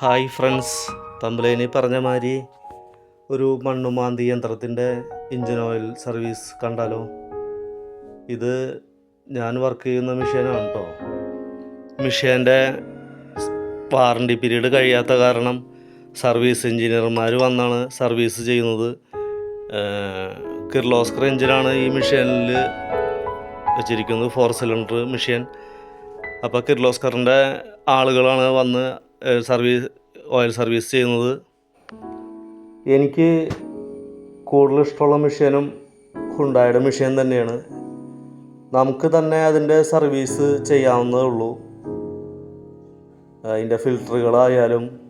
Hi friends തമ്പലേനി പറഞ്ഞ മാതിരി ഒരു മണ്ണുമാന്തി യന്ത്രത്തിന്റെ എഞ്ചിൻ ഓയിൽ സർവീസ് കണ്ടാലോ? ഇത് ഞാൻ വർക്ക് ചെയ്യുന്ന മെഷീനാണ് കേട്ടോ മെഷീന്റെ വാറണ്ടി പീരീഡ് കഴിയാത്ത കാരണം സർവീസ് എഞ്ചിനീയർമാർ വന്നാണ് സർവീസ് ചെയ്യുന്നത്. കിർലോസ്കർ എഞ്ചിനാണ് ഈ മെഷീനിൽ വെച്ചിരിക്കുന്നത് ഫോർ സിലിണ്ടർ മെഷീൻ അപ്പോൾ കിർലോസ്കറിന്റെ ആളുകളാണ് വന്ന് സർവീസ് ഓയിൽ സർവീസ് ചെയ്യുന്നത്? എനിക്ക് കൂടുതൽ ഇഷ്ടമുള്ള മെഷീനും ഹുണ്ടായുടെ മെഷീൻ തന്നെയാണ്. നമുക്ക് തന്നെ അതിന്റെ സർവീസ് ചെയ്യാവുന്നതേ ഉള്ളൂ. അതിന്റെ ഫിൽറ്ററുകളായാലും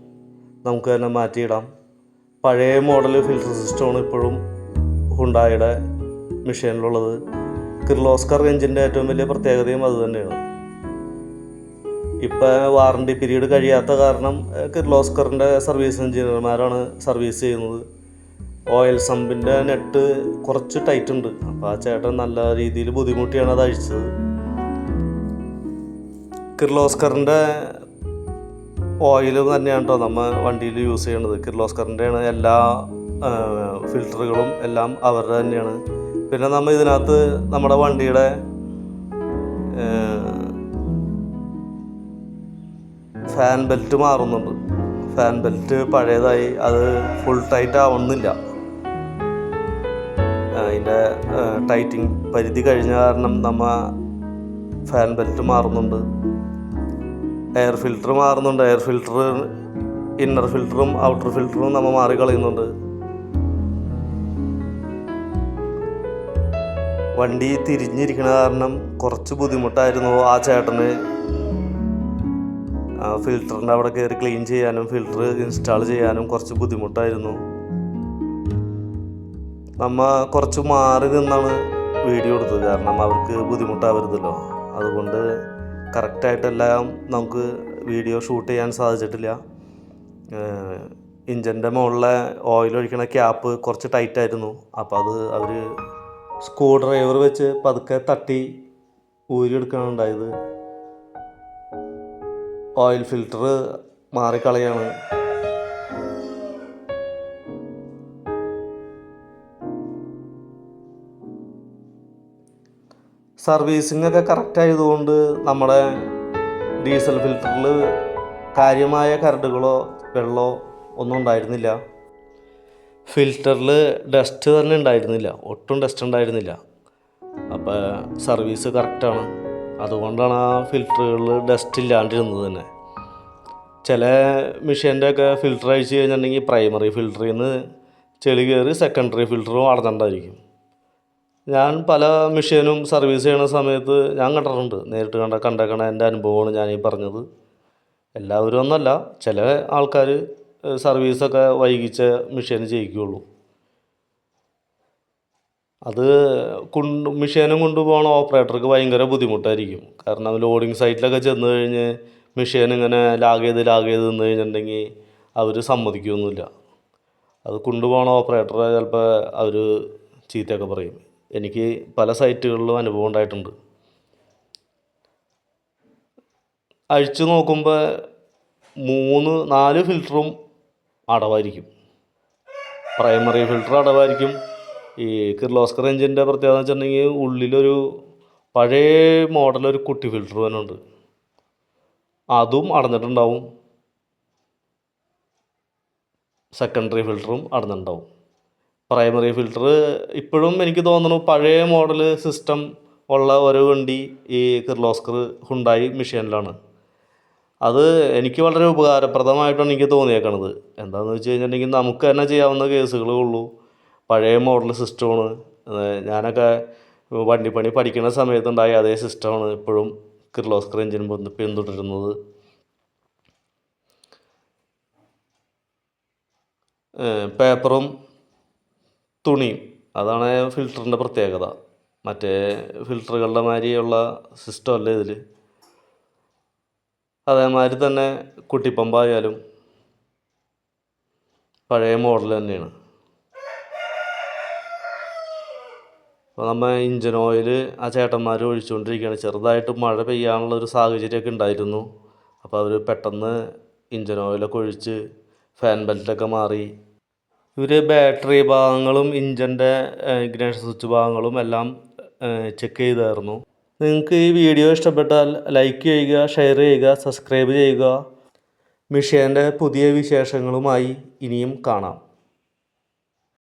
നമുക്ക് തന്നെ മാറ്റിയിടാം. പഴയ മോഡൽ ഫിൽറ്റർ സിസ്റ്റമാണ് ഇപ്പോഴും ഹുണ്ടായുടെ മെഷീനിലുള്ളത്. കിർലോസ്കർ എഞ്ചിന്റെ ഏറ്റവും വലിയ പ്രത്യേകതയും അത് തന്നെയാണ്. ഇപ്പം വാറണ്ടി പീരീഡ് കഴിയാത്ത കാരണം കിർലോസ്കറിന്റെ സർവീസ് എഞ്ചിനീയർമാരാണ് സർവീസ് ചെയ്യുന്നത്. ഓയിൽ സമ്പിന്റെ നെറ്റ് കുറച്ച് ടൈറ്റ് ഉണ്ട്. അപ്പോൾ ആ ചേട്ടൻ നല്ല രീതിയിൽ ബുദ്ധിമുട്ടിയാണ് അത് അഴിച്ചത്. കിർലോസ്കറിന്റെ ഓയിൽ തന്നെയാണ് കേട്ടോ നമ്മൾ വണ്ടിയിൽ യൂസ് ചെയ്യണത്. കിർലോസ്കറിന്റെയാണ് എല്ലാ ഫിൽറ്ററുകളും എല്ലാം അവരുടെ തന്നെയാണ്. പിന്നെ നമ്മൾ ഇതിനകത്ത് നമ്മുടെ വണ്ടിയുടെ ഫാൻ ബെൽറ്റ് മാറുന്നുണ്ട്. ഫാൻ ബെൽറ്റ് പഴയതായി അത് ഫുൾ ടൈറ്റ് ആവുന്നില്ല. അതിന്റെ ടൈറ്റിങ് പരിധി കഴിഞ്ഞ കാരണം നമ്മ ഫാൻ ബെൽറ്റ് മാറുന്നുണ്ട്. എയർ ഫിൽറ്റർ മാറുന്നുണ്ട്. എയർ ഫിൽറ്റർ ഇന്നർ ഫിൽറ്ററും ഔട്ടർ ഫിൽറ്ററും നമ്മൾ മാറി കളയുന്നുണ്ട് വണ്ടി തിരിഞ്ഞിരിക്കണ കാരണം കുറച്ച് ബുദ്ധിമുട്ടായിരുന്നു ആ ചേട്ടന് ഫിൽറ്ററിന്റെ അവിടെ കയറി ക്ലീൻ ചെയ്യാനും ഫിൽറ്റർ ഇൻസ്റ്റാൾ ചെയ്യാനും കുറച്ച് ബുദ്ധിമുട്ടായിരുന്നു. നമ്മ കുറച്ച് മാറി നിന്നാണ് വീഡിയോ എടുത്തത്. കാരണം അവർക്ക് ബുദ്ധിമുട്ടാവരുതല്ലോ. അതുകൊണ്ട് കറക്റ്റായിട്ടെല്ലാം നമുക്ക് വീഡിയോ ഷൂട്ട് ചെയ്യാൻ സാധിച്ചിട്ടില്ല. ഇഞ്ചിന്റെ മുകളിലെ ഓയിൽ ഒഴിക്കണ ക്യാപ്പ് കുറച്ച് ടൈറ്റായിരുന്നു അപ്പോൾ അത് അവർ സ്ക്രൂ ഡ്രൈവർ വെച്ച് പതുക്കെ തട്ടി ഊരിയെടുക്കാനുണ്ടായത് ഓയിൽ ഫിൽറ്റർ മാറിക്കളയാണ്. സർവീസിംഗ് ഒക്കെ കറക്റ്റ് ആയതുകൊണ്ട് നമ്മുടെ ഡീസൽ ഫിൽറ്ററിൽ കാര്യമായ കരടുകളോ വെള്ളമോ ഒന്നും ഉണ്ടായിരുന്നില്ല. ഫിൽറ്ററിൽ ഡസ്റ്റ് തന്നെ ഉണ്ടായിരുന്നില്ല. ഒട്ടും ഡസ്റ്റ് ഉണ്ടായിരുന്നില്ല. അപ്പോൾ സർവീസ് കറക്റ്റാണ് അതുകൊണ്ടാണ് ആ ഫിൽറ്ററുകളിൽ ഡസ്റ്റ് ഇല്ലാണ്ടിരുന്നത് തന്നെ. ചില മെഷീന്റെ ഒക്കെ ഫിൽറ്റർ അഴിച്ച് കഴിഞ്ഞിട്ടുണ്ടെങ്കിൽ പ്രൈമറി ഫിൽറ്ററിൽ നിന്ന് ചെളി കയറി സെക്കൻഡറി ഫിൽറ്ററും അടഞ്ഞിട്ടുണ്ടായിരിക്കും. ഞാൻ പല മെഷീനും സർവീസ് ചെയ്യണ സമയത്ത് ഞാൻ കണ്ടിട്ടുണ്ട്. നേരിട്ട് കണ്ട കണ്ടേക്കണ എന്റെ അനുഭവമാണ് ഞാൻ ഈ പറഞ്ഞത്. എല്ലാവരും ഒന്നല്ല ചില ആൾക്കാർ സർവീസൊക്കെ വൈകിച്ച മെഷീൻ ചെയ്യിക്കുകയുള്ളൂ. അത് കൊണ്ട് മെഷീനും കൊണ്ടുപോകണ ഓപ്പറേറ്റർക്ക് ഭയങ്കര ബുദ്ധിമുട്ടായിരിക്കും. കാരണം ലോഡിങ് സൈറ്റിലൊക്കെ ചെന്ന് കഴിഞ്ഞ് മെഷീൻ ഇങ്ങനെ ലാഗ് ചെയ്ത് ലാഗ് ചെയ്ത് നിന്ന് കഴിഞ്ഞിട്ടുണ്ടെങ്കിൽ അവർ സമ്മതിക്കുകയൊന്നുമില്ല അത് കൊണ്ടുപോകണ ഓപ്പറേറ്ററെ ചിലപ്പോൾ അവർ ചീത്തയൊക്കെ പറയും. എനിക്ക് പല സൈറ്റുകളിലും അനുഭവം ഉണ്ടായിട്ടുണ്ട്. അഴിച്ചു നോക്കുമ്പോൾ മൂന്ന് നാല് ഫിൽറ്ററും അടവായിരിക്കും. Primary filter അടവായിരിക്കും. ഈ കിർലോസ്കർ എഞ്ചിന്റെ പ്രത്യേകത എന്ന് വെച്ചിട്ടുണ്ടെങ്കിൽ ഉള്ളിലൊരു പഴയ മോഡലൊരു കുട്ടി ഫിൽറ്റർ തന്നെ ഉണ്ട് അതും അടഞ്ഞിട്ടുണ്ടാവും സെക്കൻഡറി ഫിൽറ്ററും അടഞ്ഞിട്ടുണ്ടാവും പ്രൈമറി ഫിൽറ്റർ ഇപ്പോഴും എനിക്ക് തോന്നുന്നു പഴയ മോഡൽ സിസ്റ്റം ഉള്ള ഒരു വണ്ടി ഈ കിർലോസ്കർ ഹുണ്ടായി മെഷീനിലാണ് അത് എനിക്ക് വളരെ ഉപകാരപ്രദമായിട്ടാണ് എനിക്ക് തോന്നിയേക്കണത്. എന്താണെന്ന് വെച്ച് കഴിഞ്ഞിട്ടുണ്ടെങ്കിൽ നമുക്ക് തന്നെ ചെയ്യാവുന്ന കേസുകളേ ഉള്ളൂ. പഴയ മോഡൽ സിസ്റ്റമാണ്. ഞാനൊക്കെ വണ്ടിപ്പണി പഠിക്കുന്ന സമയത്തുണ്ടായ അതേ സിസ്റ്റമാണ് ഇപ്പോഴും കിർലോസ്കർ എഞ്ചിൻ പിന്തുടരുന്നത്. പേപ്പറും തുണിയും. അതാണ് ഫിൽറ്ററിന്റെ പ്രത്യേകത. മറ്റേ ഫിൽറ്ററുകളുടെ മാതിരിയുള്ള സിസ്റ്റം അല്ല ഇതിൽ അതേമാതിരി തന്നെ കുട്ടിപ്പമ്പായാലും പഴയ മോഡൽ തന്നെയാണ്. അപ്പോൾ നമ്മൾ ഇഞ്ചിൻ ഓയിൽ ആ ചേട്ടന്മാർ ഒഴിച്ചുകൊണ്ടിരിക്കുകയാണ് ചെറുതായിട്ട് മഴ പെയ്യാനുള്ള ഒരു സാഹചര്യമൊക്കെ ഉണ്ടായിരുന്നു. അപ്പോൾ അവർ പെട്ടെന്ന് ഇഞ്ചിൻ ഓയിലൊക്കെ ഒഴിച്ച് ഫാൻ ബെൽറ്റൊക്കെ മാറി. ഇവർ ബാറ്ററി ഭാഗങ്ങളും ഇഞ്ചിന്റെ ഇഗ്നേഷൻ സ്വിച്ച് ഭാഗങ്ങളും എല്ലാം ചെക്ക് ചെയ്തായിരുന്നു. നിങ്ങൾക്ക് ഈ വീഡിയോ ഇഷ്ടപ്പെട്ടാൽ ലൈക്ക് ചെയ്യുക ഷെയർ ചെയ്യുക സബ്സ്ക്രൈബ് ചെയ്യുക. മിഷേന്റെ പുതിയ വിശേഷങ്ങളുമായി ഇനിയും കാണാം.